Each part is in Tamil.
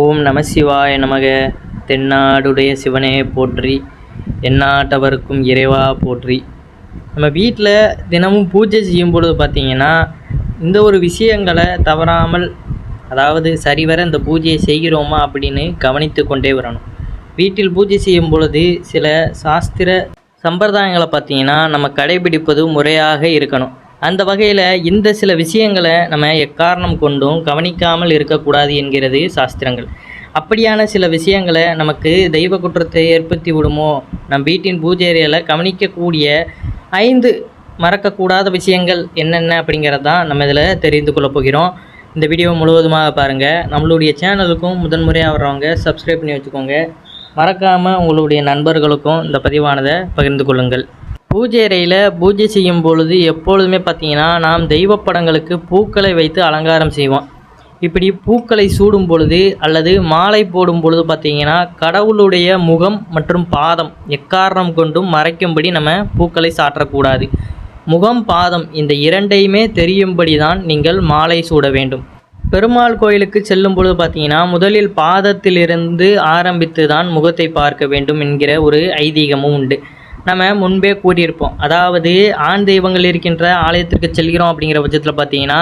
ஓம் நம சிவாய நமக. தென்னாடுடைய சிவனே போற்றி. எந்நாட்டவருக்கும் இறைவா போற்றி. நம்ம வீட்டில் தினமும் பூஜை செய்யும் பொழுது பார்த்திங்கன்னா இந்த ஒரு விஷயங்களை தவறாமல் அதாவது சரிவர இந்த பூஜையை செய்கிறோமா அப்படின்னு கவனித்து கொண்டே வரணும். வீட்டில் பூஜை செய்யும் பொழுது சில சாஸ்திர சம்பிரதாயங்களை பார்த்திங்கன்னா நம்ம கடைபிடிப்பது முறையாக இருக்கணும். அந்த வகையில் இந்த சில விஷயங்களை நம்ம எக்காரணம் கொண்டும் கவனிக்காமல் இருக்கக்கூடாது என்கிறது சாஸ்திரங்கள். அப்படியான சில விஷயங்களை நமக்கு தெய்வ குற்றத்தை ஏற்படுத்தி விடுமோ? நம் வீட்டின் பூஜை அறையில் கவனிக்கக்கூடிய ஐந்து மறக்கக்கூடாத விஷயங்கள் என்னென்ன அப்படிங்கிறது தான் நம்ம இதில் தெரிந்து கொள்ளப் போகிறோம். இந்த வீடியோ முழுவதுமாக பாருங்கள் நம்மளுடைய சேனலுக்கும் முதன்முறையாக வர்றவங்க சப்ஸ்கிரைப் பண்ணி வச்சுக்கோங்க. மறக்காமல் உங்களுடைய நண்பர்களுக்கும் இந்த பதிவானதை பகிர்ந்து கொள்ளுங்கள். பூஜை அறையில் பூஜை செய்யும் பொழுது எப்பொழுதுமே பார்த்தீங்கன்னா நாம் தெய்வ படங்களுக்கு பூக்களை வைத்து அலங்காரம் செய்வோம். இப்படி பூக்களை சூடும் பொழுது அல்லது மாலை போடும் பொழுது பார்த்திங்கன்னா கடவுளுடைய முகம் மற்றும் பாதம் எக்காரணம் கொண்டும் மறைக்கும்படி நம்ம பூக்களை சாற்றக்கூடாது. முகம் பாதம் இந்த இரண்டையுமே தெரியும்படி தான் நீங்கள் மாலை சூட வேண்டும். பெருமாள் கோயிலுக்கு செல்லும் பொழுது பார்த்திங்கன்னா முதலில் பாதத்திலிருந்து ஆரம்பித்து தான் முகத்தை பார்க்க வேண்டும் என்கிற ஒரு ஐதீகமும் உண்டு. நம்ம முன்பே கூறியிருப்போம். அதாவது ஆண் தெய்வங்கள் இருக்கின்ற ஆலயத்திற்கு செல்கிறோம் அப்படிங்கிற பட்சத்தில் பார்த்தீங்கன்னா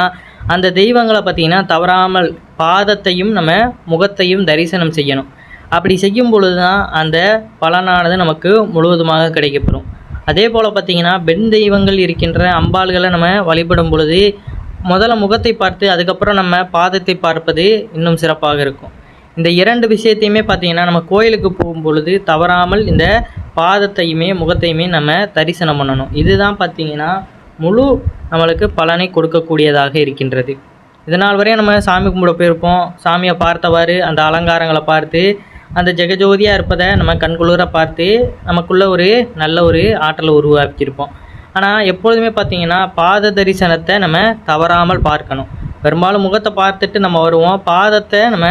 அந்த தெய்வங்களை பார்த்தீங்கன்னா தவறாமல் பாதத்தையும் நம்ம முகத்தையும் தரிசனம் செய்யணும். அப்படி செய்யும் பொழுது தான் அந்த பலனானது நமக்கு முழுவதுமாக கிடைக்கப்பெறும். அதே போல் பார்த்திங்கன்னா பெண் தெய்வங்கள் இருக்கின்ற அம்பாள்களை நம்ம வழிபடும் பொழுது முதல்ல முகத்தை பார்த்து அதுக்கப்புறம் நம்ம பாதத்தை பார்ப்பது இன்னும் சிறப்பாக இருக்கும். இந்த இரண்டு விஷயத்தையுமே பார்த்தீங்கன்னா நம்ம கோயிலுக்கு போகும் பொழுது தவறாமல் இந்த பாதத்தையுமே முகத்தையுமே நம்ம தரிசனம் பண்ணணும். இதுதான் பார்த்தீங்கன்னா முழு நம்மளுக்கு பலனை கொடுக்கக்கூடியதாக இருக்கின்றது. இதனால் வரையும் நம்ம சாமி கும்பிட போயிருப்போம். சாமியை பார்த்தவாறு அந்த அலங்காரங்களை பார்த்து அந்த ஜெகஜோதியாக இருப்பதை நம்ம கண்குளிர பார்த்து நமக்குள்ள ஒரு நல்ல ஒரு ஆற்றலை உருவாக்கியிருப்போம். ஆனால் எப்பொழுதுமே பார்த்தீங்கன்னா பாத தரிசனத்தை நம்ம தவறாமல் பார்க்கணும். பெரும்பாலும் முகத்தை பார்த்துட்டு நம்ம வருவோம். பாதத்தை நம்ம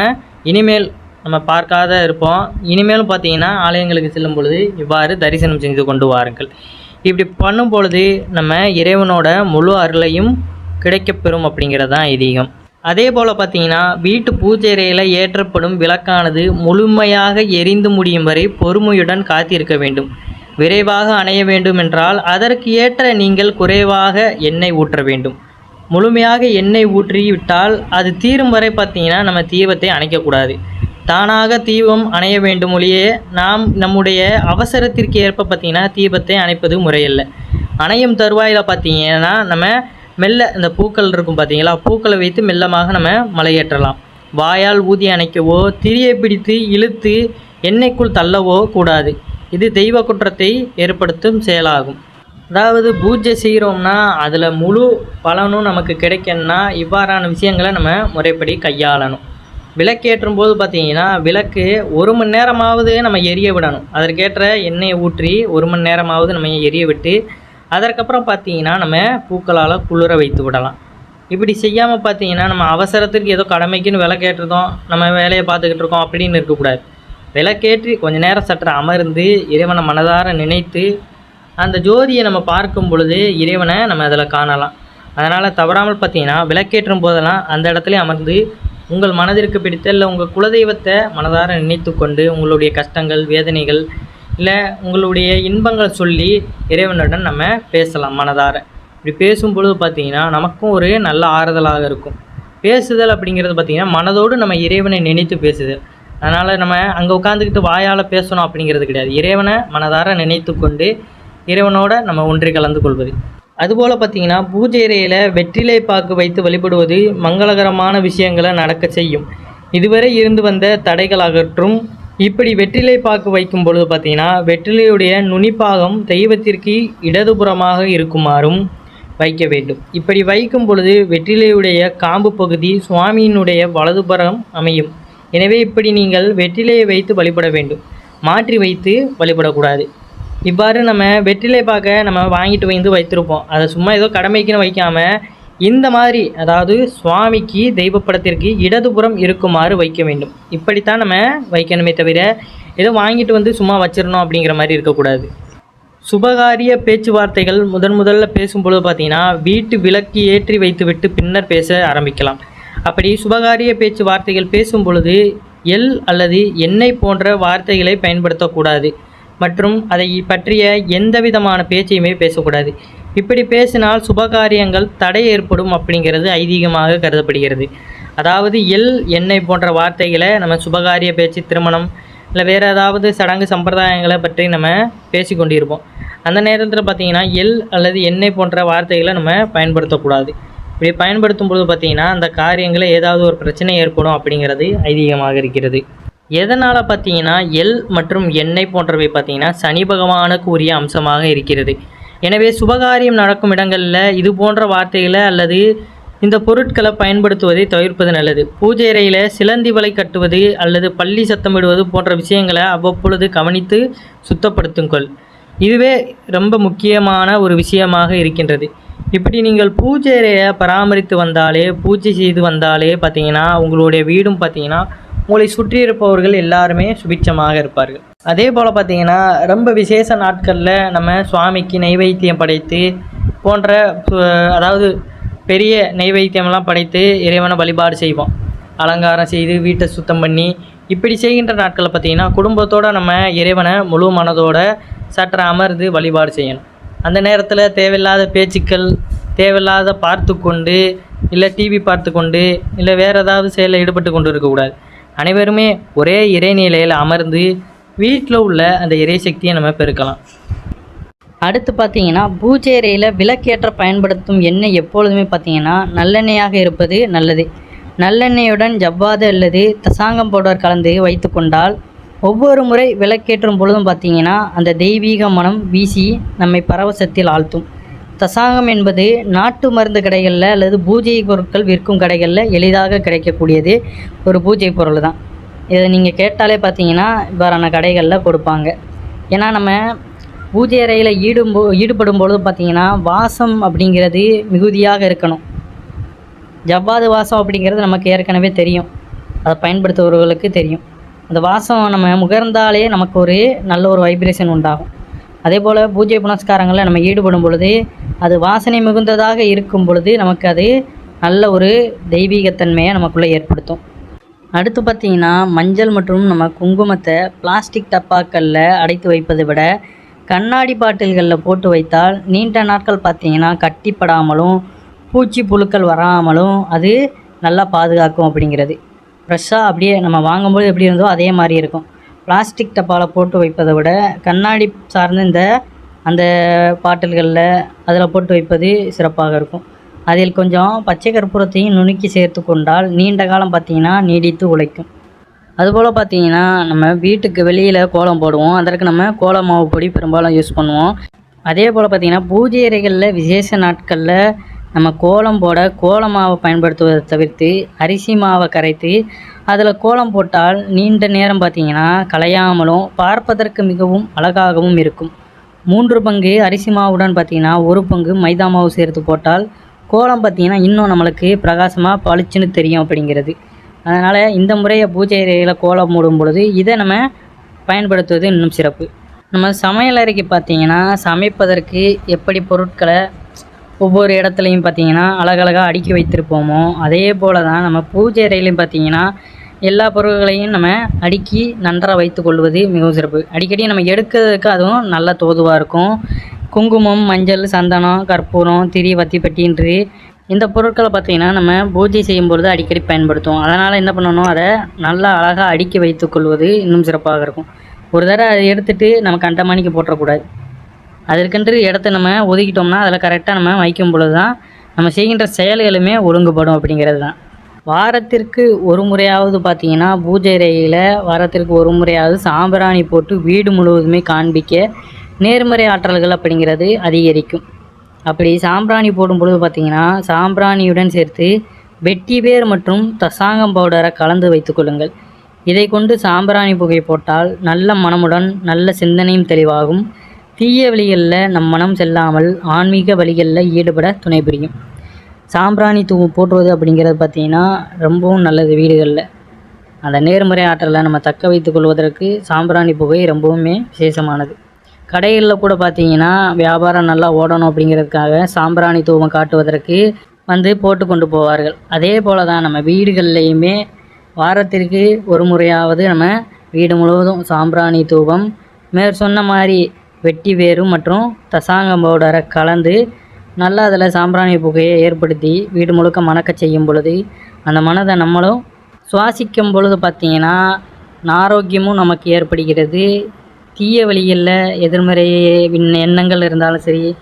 இனிமேல் நம்ம பார்க்காத இருப்போம். இனிமேலும் பார்த்தீங்கன்னா ஆலயங்களுக்கு செல்லும் பொழுது இவ்வாறு தரிசனம் செஞ்சு கொண்டு வாருங்கள். இப்படி பண்ணும் பொழுது நம்ம இறைவனோட முழு அருளையும் கிடைக்கப்பெறும் அப்படிங்கிறது தான் ஐதீகம். அதே போல் பார்த்தீங்கன்னா வீட்டு பூஜைறையில் ஏற்றப்படும் விளக்கானது முழுமையாக எரிந்து முடியும் வரை பொறுமையுடன் காத்திருக்க வேண்டும். விரைவாக அணைய வேண்டும் என்றால் அதற்கு ஏற்ற நீங்கள் குறைவாக எண்ணெய் ஊற்ற வேண்டும். முழுமையாக எண்ணெய் ஊற்றி விட்டால் அது தீரும் வரை பார்த்திங்கன்னா நம்ம தீபத்தை அணைக்கக்கூடாது. தானாக தீபம் அணைய வேண்டும் ஒழியே நாம் நம்முடைய அவசரத்திற்கு ஏற்ப பார்த்தீங்கன்னா தீபத்தை அணைப்பது முறையல்ல. அணையும் தருவாயில் பார்த்தீங்கன்னா நம்ம மெல்ல இந்த பூக்கள் இருக்கும் பார்த்தீங்களா? பூக்களை வைத்து மெல்லமாக நம்ம மலையேற்றலாம். வாயால் ஊதி அணைக்கவோ திரியை பிடித்து இழுத்து எண்ணெய்க்குள் தள்ளவோ கூடாது. இது தெய்வ குற்றத்தை ஏற்படுத்தும் செயலாகும். அதாவது பூஜை செய்கிறோம்னா அதில் முழு பலனும் நமக்கு கிடைக்கணும்னா இவ்வாறான விஷயங்களை நம்ம முறைப்படி கையாளணும். விளக்கேற்றும் போது பார்த்திங்கன்னா விளக்கு ஒரு மணி நேரமாவது நம்ம எரிய விடணும். அதற்கேற்ற எண்ணெயை ஊற்றி ஒரு மணி நேரமாவது நம்ம எரிய விட்டு அதற்கப்புறம் பார்த்தீங்கன்னா நம்ம பூக்களால் குளிர வைத்து விடலாம். இப்படி செய்யாமல் பார்த்தீங்கன்னா நம்ம அவசரத்துக்கு ஏதோ கடமைக்குன்னு விளக்கேற்றுதோம் நம்ம வேலையை பார்த்துக்கிட்டு இருக்கோம் அப்படின்னு இருக்கக்கூடாது. விளக்கேற்றி கொஞ்ச நேரம் சற்று அமர்ந்து இறைவனை மனதார நினைத்து அந்த ஜோதியை நம்ம பார்க்கும் பொழுது இறைவனை நம்ம அதில் காணலாம். அதனால் தவறாமல் பார்த்தீங்கன்னா விளக்கேற்றும் போதெல்லாம் அந்த இடத்துல அமர்ந்து உங்கள் மனதிற்கு பிடித்த இல்லை உங்கள் குலதெய்வத்தை மனதார நினைத்து கொண்டு உங்களுடைய கஷ்டங்கள் வேதனைகள் இல்லை உங்களுடைய இன்பங்கள் சொல்லி இறைவனுடன் நம்ம பேசலாம் மனதார. இப்படி பேசும் பொழுது பார்த்திங்கன்னா நமக்கும் ஒரு நல்ல ஆறுதலாக இருக்கும். பேசுதல் அப்படிங்கிறது பார்த்திங்கன்னா மனதோடு நம்ம இறைவனை நினைத்து பேசுதல். அதனால் நம்ம அங்கே உட்காந்துக்கிட்டு வாயால் பேசணும் அப்படிங்கிறது கிடையாது. இறைவனை மனதார நினைத்து கொண்டு இறைவனோட நம்ம ஒன்றி கலந்து கொள்வது. அதுபோல் பார்த்தீங்கன்னா பூஜை அறையில் வெற்றிலை பாக்கு வைத்து வழிபடுவது மங்களகரமான விஷயங்களை நடக்க செய்யும். இதுவரை இருந்து வந்த தடைகள் அகற்றும் இப்படி வெற்றிலை பாக்கு வைக்கும் பொழுது பார்த்தீங்கன்னா வெற்றிலையுடைய நுனிப்பாகம் தெய்வத்திற்கு இடதுபுறமாக இருக்குமாறும் வைக்க வேண்டும். இப்படி வைக்கும் பொழுது வெற்றிலையுடைய காம்பு பகுதி சுவாமியினுடைய வலதுபுறம் அமையும். எனவே இப்படி நீங்கள் வெற்றிலையை வைத்து வழிபட வேண்டும். மாற்றி வைத்து வழிபடக்கூடாது. இவ்வாறு நம்ம வெற்றிலை பார்க்க நம்ம வாங்கிட்டு வந்து வைத்திருப்போம். அதை சும்மா ஏதோ கடமைக்குன்னு வைக்காமல் இந்த மாதிரி அதாவது சுவாமிக்கு தெய்வப்படத்திற்கு இடதுபுறம் இருக்குமாறு வைக்க வேண்டும். இப்படித்தான் நம்ம வைக்கணுமே தவிர ஏதோ வாங்கிட்டு வந்து சும்மா வச்சிடணும் அப்படிங்கிற மாதிரி இருக்கக்கூடாது. சுபகாரிய பேச்சுவார்த்தைகள் முதன் முதல்ல பேசும்பொழுது பார்த்தீங்கன்னா வீட்டு விளக்கு ஏற்றி வைத்துவிட்டு பின்னர் பேச ஆரம்பிக்கலாம். அப்படி சுபகாரிய பேச்சுவார்த்தைகள் பேசும் பொழுது எள் அல்லது எண்ணெய் போன்ற வார்த்தைகளை பயன்படுத்தக்கூடாது. மற்றும் அதை பற்றிய எந்த விதமான பேச்சையுமே பேசக்கூடாது. இப்படி பேசினால் சுபகாரியங்கள் தடை ஏற்படும் அப்படிங்கிறது ஐதீகமாக கருதப்படுகிறது. அதாவது எள் எண்ணெய் போன்ற வார்த்தைகளை நம்ம சுபகாரிய பேச்சு திருமணம் இல்லை வேறு ஏதாவது சடங்கு சம்பிரதாயங்களை பற்றி நம்ம பேசி கொண்டிருப்போம். அந்த நேரத்தில் பார்த்திங்கன்னா எள் அல்லது எண்ணெய் போன்ற வார்த்தைகளை நம்ம பயன்படுத்தக்கூடாது. இப்படி பயன்படுத்தும் பொழுது பார்த்திங்கன்னா அந்த காரியங்களில் ஏதாவது ஒரு பிரச்சனை ஏற்படும் அப்படிங்கிறது ஐதீகமாக இருக்கிறது. எதனால் பார்த்தீங்கன்னா எள் மற்றும் எண்ணெய் போன்றவை பார்த்தீங்கன்னா சனி பகவானுக்கு உரிய அம்சமாக இருக்கிறது. எனவே சுபகாரியம் நடக்கும் இடங்களில் இது போன்ற வார்த்தைகளை அல்லது இந்த பொருட்களை பயன்படுத்துவதை தவிர்ப்பது நல்லது. பூஜை அறையில் சிலந்தி வலை கட்டுவது அல்லது பள்ளி சத்தமிடுவது போன்ற விஷயங்களை அவ்வப்பொழுது கவனித்து சுத்தப்படுத்துங்கள். இதுவே ரொம்ப முக்கியமான ஒரு விஷயமாக இருக்கின்றது. இப்படி நீங்கள் பூஜை அறையை பராமரித்து வந்தாலே பூஜை செய்து வந்தாலே பார்த்தீங்கன்னா உங்களுடைய வீடும் பார்த்தீங்கன்னா உங்களை சுற்றி இருப்பவர்கள் எல்லாருமே சுபிட்சமாக இருப்பார்கள். அதே போல் பார்த்தீங்கன்னா ரொம்ப விசேஷ நாட்களில் நம்ம சுவாமிக்கு நைவேத்தியம் படைத்து போன்ற அதாவது பெரிய நைவேத்தியம்லாம் படைத்து இறைவனை வழிபாடு செய்வோம். அலங்காரம் செய்து வீட்டை சுத்தம் பண்ணி இப்படி செய்கின்ற நாட்களில் பார்த்தீங்கன்னா குடும்பத்தோடு நம்ம இறைவனை முழு மனதோட சற்று அமர்ந்து வழிபாடு செய்யணும். அந்த நேரத்தில் தேவையில்லாத பேச்சுக்கள் தேவையில்லாத பார்த்து கொண்டு இல்லை டிவி பார்த்து கொண்டு இல்லை வேறு ஏதாவது செயலில் ஈடுபட்டு கொண்டு இருக்கக்கூடாது. அனைவருமே ஒரே இறைநிலையில் அமர்ந்து வீட்டில் உள்ள அந்த இறை சக்தியை நம்ம பெருக்கலாம். அடுத்து பார்த்தீங்கன்னா பூஜை அறையில் விளக்கேற்ற பயன்படுத்தும் எண்ணெய் எப்பொழுதுமே பார்த்தீங்கன்னா நல்லெண்ணெயாக இருப்பது நல்லது. நல்லெண்ணெயுடன் ஜவ்வாது அல்லது தசாங்கம் பவுடர் கலந்து வைத்துக்கொண்டால் ஒவ்வொரு முறை விளக்கேற்றும் பொழுதும் பார்த்தீங்கன்னா அந்த தெய்வீக மனம் வீசி நம்மை பரவசத்தில் ஆழ்த்தும். தசாங்கம் என்பது நாட்டு மருந்து கடைகளில் அல்லது பூஜை பொருட்கள் விற்கும் கடைகளில் எளிதாக கிடைக்கக்கூடியது ஒரு பூஜை பொருள் தான் இதை நீங்கள் கேட்டாலே பார்த்தீங்கன்னா இவ்வாறான கடைகளில் கொடுப்பாங்க. ஏன்னா நம்ம பூஜை அறையில் ஈடும்போ ஈடுபடும் பொழுது பார்த்திங்கன்னா வாசம் அப்படிங்கிறது மிகுதியாக இருக்கணும். ஜவ்வாது வாசம் அப்படிங்கிறது நமக்கு ஏற்கனவே தெரியும். அதை பயன்படுத்துபவர்களுக்கு தெரியும். அந்த வாசம் நம்ம முகர்ந்தாலே நமக்கு ஒரு நல்ல ஒரு வைப்ரேஷன் உண்டாகும். அதே போல் பூஜை புனஸ்காரங்களில் நம்ம ஈடுபடும் பொழுது அது வாசனை மிகுந்ததாக இருக்கும் பொழுது நமக்கு அது நல்ல ஒரு தெய்வீகத்தன்மையை நமக்குள்ளே ஏற்படுத்தும். அடுத்து பார்த்தீங்கன்னா மஞ்சள் மற்றும் நம்ம குங்குமத்தை பிளாஸ்டிக் டப்பாக்களில் அடைத்து வைப்பதை விட கண்ணாடி பாட்டில்களில் போட்டு வைத்தால் நீண்ட நாட்கள் பார்த்தீங்கன்னா கட்டிப்படாமலும் பூச்சி புழுக்கள் வராமலும் அது நல்லா பாதுகாக்கும் அப்படிங்கிறது. ஃப்ரெஷ்ஷாக அப்படியே நம்ம வாங்கும்போது எப்படி இருந்தோ அதே மாதிரி இருக்கும். பிளாஸ்டிக் டப்பாவில் போட்டு வைப்பதை விட கண்ணாடி சார்ந்த இந்த அந்த பாட்டில்களில் அதில் போட்டு வைப்பது சிறப்பாக இருக்கும். அதில் கொஞ்சம் பச்சை கற்பூரத்தையும் நுணுக்கி சேர்த்து கொண்டால் நீண்ட காலம் பார்த்திங்கன்னா நீடித்து உழைக்கும். அதுபோல் பார்த்தீங்கன்னா நம்ம வீட்டுக்கு வெளியில் கோலம் போடுவோம். அதற்கு நம்ம கோல மாவு பொடி பெரும்பாலும் யூஸ் பண்ணுவோம். அதே போல் பார்த்திங்கன்னா பூஜை அறைகளில் விசேஷ நாட்களில் நம்ம கோலம் போட கோல மாவை பயன்படுத்துவதை தவிர்த்து அரிசி மாவை கரைத்து அதில் கோலம் போட்டால் நீண்ட நேரம் பார்த்தீங்கன்னா கலையாமலும் பார்ப்பதற்கு மிகவும் அழகாகவும் இருக்கும். மூன்று பங்கு அரிசி மாவுடன் பார்த்தீங்கன்னா ஒரு பங்கு மைதா மாவு சேர்த்து போட்டால் கோலம் பார்த்தீங்கன்னா இன்னும் நம்மளுக்கு பிரகாசமாக பளிச்சுன்னு தெரியும் அப்படிங்கிறது. அதனால் இந்த முறையை பூஜை அறையில் கோலம் மூடும் பொழுது இதை நம்ம பயன்படுத்துவது இன்னும் சிறப்பு. நம்ம சமையல் அறைக்கு பார்த்தீங்கன்னா சமைப்பதற்கு எப்படி பொருட்களை ஒவ்வொரு இடத்துலையும் பார்த்தீங்கன்னா அழகழகாக அடுக்கி வைத்திருப்போமோ அதே போல் தான் நம்ம பூஜை அறையிலையும் பார்த்தீங்கன்னா எல்லா பொருட்களையும் நம்ம அடுக்கி நன்றாக வைத்து கொள்வது மிகவும் சிறப்பு. அடிக்கடி நம்ம எடுக்கிறதுக்கு அதுவும் நல்ல தோதுவாக இருக்கும். குங்குமம் மஞ்சள் சந்தனம் கற்பூரம் திரி வத்திப்பட்டின்று இந்த பொருட்களை பார்த்தீங்கன்னா நம்ம பூஜை செய்யும் பொழுது அடிக்கடி பயன்படுத்துவோம். அதனால் என்ன பண்ணணும்? அதை நல்லா அழகாக அடுக்கி வைத்து கொள்வது இன்னும் சிறப்பாக இருக்கும். ஒரு தடவை அதை எடுத்துட்டு நம்ம கண்டமானிக்கு போட்டுறக்கூடாது அதற்கென்று இடத்த நம்ம ஒதுக்கிட்டோம்னா அதில் கரெக்டாக நம்ம வைக்கும் பொழுது தான் நம்ம செய்கின்ற செயல்களுமே ஒழுங்குபடும் அப்படிங்கிறது தான் வாரத்திற்கு ஒரு முறையாவது பார்த்தீங்கன்னா பூஜை அறையில் வாரத்திற்கு ஒரு முறையாவது சாம்பிராணி போட்டு வீடு முழுவதுமே காண்பிக்க நேர்மறை ஆற்றல்கள் அப்படிங்கிறது அதிகரிக்கும். அப்படி சாம்பிராணி போடும் பொழுது பார்த்தீங்கன்னா சாம்பிராணியுடன் சேர்த்து வெட்டி பேர் மற்றும் தசாங்கம் பவுடரை கலந்து வைத்துக்கொள்ளுங்கள் இதை கொண்டு சாம்பிராணி புகை போட்டால் நல்ல மனமுடன் நல்ல சிந்தனையும் தெளிவாகும். தீய வழிகளில் நம் மனம் செல்லாமல் ஆன்மீக வழிகளில் ஈடுபட துணை புரியும். சாம்பிராணி தூ போட்டுறது அப்படிங்கிறது பார்த்திங்கன்னா ரொம்பவும் நல்லது வீடுகளில். அந்த நேர்மறை ஆற்றலை நம்ம தக்க வைத்து கொள்வதற்கு சாம்பிராணி புகை ரொம்பவுமே விசேஷமானது. கடைகளில் கூட பார்த்தீங்கன்னா வியாபாரம் நல்லா ஓடணும் அப்படிங்கிறதுக்காக சாம்பிராணி தூவம் காட்டுவதற்கு வந்து போட்டு கொண்டு போவார்கள். அதே போல் தான் நம்ம வீடுகள்லையுமே வாரத்திற்கு ஒரு முறையாவது நம்ம வீடு முழுவதும் சாம்பிராணி தூவம் மேற் சொன்ன மாதிரி வெட்டி வேரு மற்றும் தசாங்கம் பவுடரை கலந்து நல்லா அதில் சாம்பிராணி புகையை ஏற்படுத்தி வீடு முழுக்க மணக்க செய்யும் பொழுது அந்த மனதை நம்மளும் சுவாசிக்கும் பொழுது பார்த்திங்கன்னா ஆரோக்கியமும் நமக்கு ஏற்படுகிறது. தீய வழிகளில் எதிர்மறை எண்ணங்கள் இருந்தாலும் சரி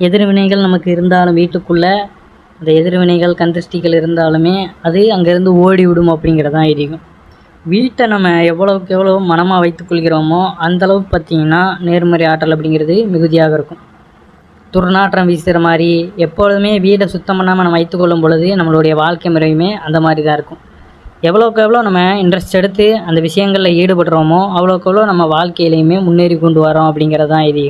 எதிர்வினைகள் நமக்கு இருந்தாலும் வீட்டுக்குள்ளே அந்த எதிர்வினைகள் கந்திருஷ்டிகள் இருந்தாலுமே அது அங்கேருந்து ஓடிவிடும் அப்படிங்கிறதான் இருக்கும் வீட்டை நம்ம எவ்வளோக்கு எவ்வளோ மனமாக வைத்துக்கொள்கிறோமோ அந்தளவுக்கு பார்த்திங்கன்னா நேர்மறை ஆற்றல் அப்படிங்கிறது மிகுதியாக இருக்கும். துர்நாற்றம் வீசுகிற மாதிரி எப்பொழுதுமே வீடை சுத்தம் பண்ணாமல் நம்ம வைத்துக்கொள்ளும் பொழுது நம்மளுடைய வாழ்க்கை முறையுமே அந்த மாதிரி தான் இருக்கும். எவ்வளோக்கு எவ்வளோ நம்ம இன்ட்ரெஸ்ட் எடுத்து அந்த விஷயங்களில் ஈடுபடுறோமோ அவ்வளோக்கு எவ்வளோ நம்ம வாழ்க்கையிலையுமே முன்னேறி கொண்டு வரோம் அப்படிங்கிறது தான் இது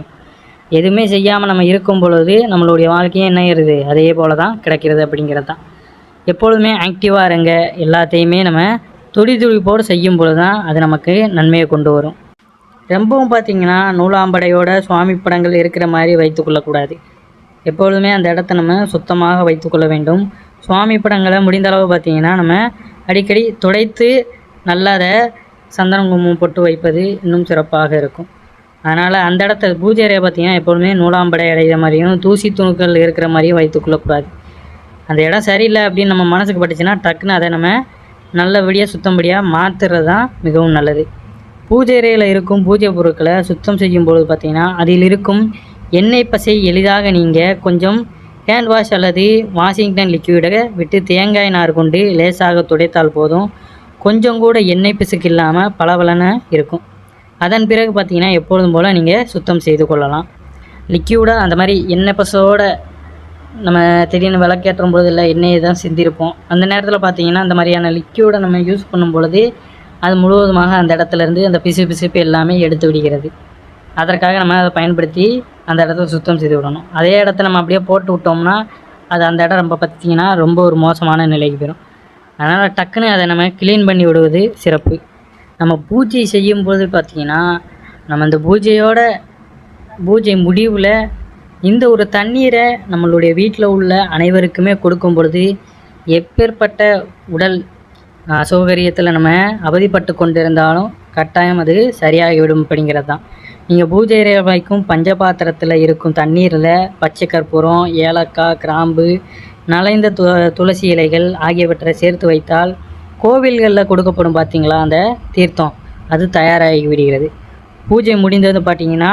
எதுவுமே செய்யாமல் நம்ம இருக்கும் பொழுது நம்மளுடைய வாழ்க்கையும் என்ன ஆயிருது அதே போல் தான் கிடைக்கிறது அப்படிங்கிறது தான் எப்பொழுதுமே ஆக்டிவாக இருங்க. எல்லாத்தையுமே நம்ம துடி துடிப்போடு செய்யும் பொழுது தான் அது நமக்கு நன்மையை கொண்டு வரும். ரொம்பவும் பார்த்தீங்கன்னா நூலாம்படையோட சுவாமி படங்கள் இருக்கிற மாதிரி வைத்துக்கொள்ளக்கூடாது எப்பொழுதுமே அந்த இடத்த நம்ம சுத்தமாக வைத்துக்கொள்ள வேண்டும். சுவாமி படங்களை முடிந்த அளவு பார்த்தீங்கன்னா நம்ம அடிக்கடி துடைத்து நல்லா அதை சந்தனம் குங்குமம் போட்டு வைப்பது இன்னும் சிறப்பாக இருக்கும். அதனால் அந்த இடத்த பூஜை அறையை பார்த்தீங்கன்னா எப்பொழுதுமே நூலாம்படை அடைகிற மாதிரியும் தூசி துணுக்கள் இருக்கிற மாதிரியும் வைத்துக்கொள்ளக்கூடாது அந்த இடம் சரியில்லை அப்படின்னு நம்ம மனசுக்கு பட்டுச்சுன்னா டக்குன்னு அதை நம்ம நல்லபடியாக சுத்தம்படியாக மாற்றுறது தான் மிகவும் நல்லது. பூஜை அறையில் இருக்கும் பூஜை பொருட்களை சுத்தம் செய்யும் பொழுது பார்த்திங்கன்னா அதில் இருக்கும் எண்ணெய் பசை எளிதாக நீங்கள் கொஞ்சம் ஹேண்ட் வாஷ் அல்லது வாஷிங்டன் லிக்யூடை விட்டு தேங்காய் நார் கொண்டு லேசாக துடைத்தால் போதும். கொஞ்சம் கூட எண்ணெய் பிசுக்கு இல்லாமல் பளபளன்னு இருக்கும். அதன் பிறகு பார்த்திங்கன்னா எப்பொழுதும் போல் நீங்கள் சுத்தம் செய்து கொள்ளலாம். லிக்யூடாக அந்த மாதிரி எண்ணெய் பசோட நம்ம திடீர்னு விளக்கேற்றும் பொழுது இல்லை எண்ணெயை தான் சிந்திருப்போம். அந்த நேரத்தில் பார்த்தீங்கன்னா அந்த மாதிரியான லிக்யூடை நம்ம யூஸ் பண்ணும் பொழுது அது முழுவதுமாக அந்த இடத்துல இருந்து அந்த பிசு பிசுப்பு எல்லாமே எடுத்து விடுகிறது. அதற்காக நம்ம அதை பயன்படுத்தி அந்த இடத்த சுத்தம் செய்து விடணும். அதே இடத்த நம்ம அப்படியே போட்டு விட்டோம்னா அது அந்த இடம் ரொம்ப பார்த்திங்கன்னா ரொம்ப ஒரு மோசமான நிலைக்கு போயிடும் அதனால் டக்குன்னு அதை நம்ம க்ளீன் பண்ணி விடுவது சிறப்பு. நம்ம பூஜை செய்யும்போது பார்த்திங்கன்னா நம்ம அந்த பூஜையோட பூஜை முடிவில் இந்த ஒரு தண்ணீரை நம்மளுடைய வீட்டில் உள்ள அனைவருக்குமே கொடுக்கும் பொழுது எப்பேற்பட்ட உடல் அசௌகரியத்தில் நம்ம அவதிப்பட்டு கொண்டிருந்தாலும் கட்டாயம் அது சரியாகிவிடும் அப்படிங்கிறது தான் நீங்கள் பூஜை அறை வைக்கும் பஞ்சபாத்திரத்தில் இருக்கும் தண்ணீரில் பச்சை கற்பூரம் ஏலக்காய் கிராம்பு நலைந்த து துளசி இலைகள் ஆகியவற்றை சேர்த்து வைத்தால் கோவில்களில் கொடுக்கப்படும் பார்த்திங்களா அந்த தீர்த்தம்? அது தயாராகி விடுகிறது. பூஜை முடிந்தது பார்த்திங்கன்னா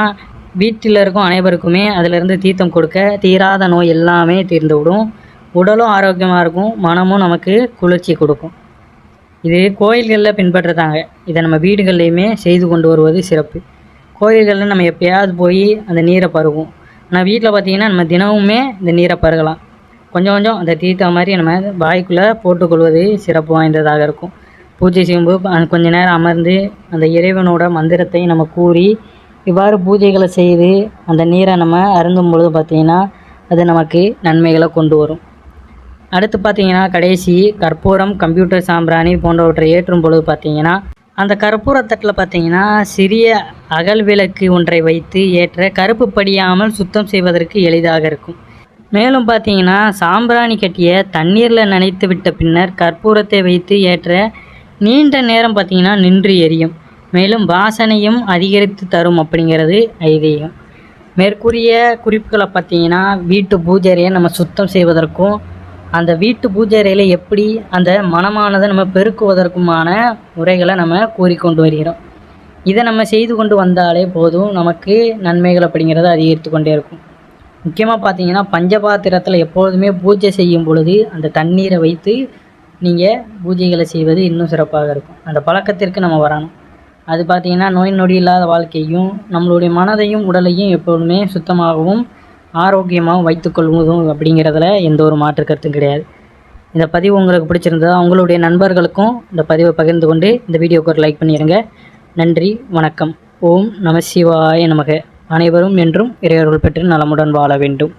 வீட்டில் இருக்கும் அனைவருக்குமே அதிலிருந்து தீர்த்தம் கொடுக்க தீராத நோய் எல்லாமே தீர்ந்து விடும் உடலும் ஆரோக்கியமாக இருக்கும் மனமும் நமக்கு குளிர்ச்சி கொடுக்கும். இது கோயில்களில் பின்பற்றுறாங்க. இதை நம்ம வீடுகள்லையுமே செய்து கொண்டு வருவது சிறப்பு. கோயில்களில் நம்ம எப்பயாவது போய் அந்த நீரை பருகும். ஆனால் வீட்டில் பார்த்திங்கன்னா நம்ம தினமுமே இந்த நீரை பருகலாம். கொஞ்சம் கொஞ்சம் அந்த தீர்த்த மாதிரி நம்ம வாய்க்குள்ளே போட்டுக்கொள்வது சிறப்பு வாய்ந்ததாக இருக்கும். பூஜை செய்யும்போது கொஞ்ச நேரம் அமர்ந்து அந்த இறைவனோட மந்திரத்தை நம்ம கூறி இவ்வாறு பூஜைகளை செய்து அந்த நீரை நம்ம அருந்தும் பொழுது பார்த்திங்கன்னா அது நமக்கு நன்மைகளை கொண்டு வரும். அடுத்து பார்த்தீங்கன்னா கடைசி கற்பூரம் கம்ப்யூட்டர் சாம்பிராணி போன்றவற்றை ஏற்றும் பொழுது பார்த்தீங்கன்னா அந்த கற்பூரத்தட்டில் பார்த்தீங்கன்னா சிறிய அகல் விளக்கு ஒன்றை வைத்து ஏற்ற கருப்பு படியாமல் சுத்தம் செய்வதற்கு எளிதாக இருக்கும். மேலும் பார்த்தீங்கன்னா சாம்பிராணி கட்டிய தண்ணீரில் நனைத்து விட்ட பின்னர் கற்பூரத்தை வைத்து ஏற்ற நீண்ட நேரம் பார்த்தீங்கன்னா நின்று எரியும். மேலும் வாசனையும் அதிகரித்து தரும் அப்படிங்கிறது ஐதீகம். மேற்கூறிய குறிப்புகளை பார்த்தீங்கன்னா வீட்டு பூஜையை நம்ம சுத்தம் செய்வதற்கும் அந்த வீட்டு பூஜை அறையில் எப்படி அந்த மனமானதை நம்ம பெருக்குவதற்குமான முறைகளை நம்ம கூறிக்கொண்டு வருகிறோம். இதை நம்ம செய்து கொண்டு வந்தாலே போதும் நமக்கு நன்மைகள் அப்படிங்கிறத அதிகரித்து கொண்டே இருக்கும். முக்கியமாக பார்த்தீங்கன்னா பஞ்சபாத்திரத்தில் எப்பொழுதுமே பூஜை செய்யும் பொழுது அந்த தண்ணீரை வைத்து நீங்கள் பூஜைகளை செய்வது இன்னும் சிறப்பாக இருக்கும். அந்த பழக்கத்திற்கு நம்ம வரணும். அது பார்த்திங்கன்னா நோய் நொடி இல்லாத வாழ்க்கையும் நம்மளுடைய மனதையும் உடலையும் எப்பொழுதுமே சுத்தமாகவும் ஆரோக்கியமாகவும் வைத்துக்கொள்வதும் அப்படிங்கிறதுல எந்த ஒரு மாற்று கருத்தும் கிடையாது. இந்த பதிவு உங்களுக்கு பிடிச்சிருந்ததா உங்களுடைய நண்பர்களுக்கும் இந்த பதிவை பகிர்ந்து கொண்டு இந்த வீடியோக்கு ஒரு லைக் பண்ணிடுங்க நன்றி வணக்கம். ஓம் நம சிவாய நமக. அனைவரும் என்றும் இறையர்கள் பெற்று நலமுடன் வாழ வேண்டும்.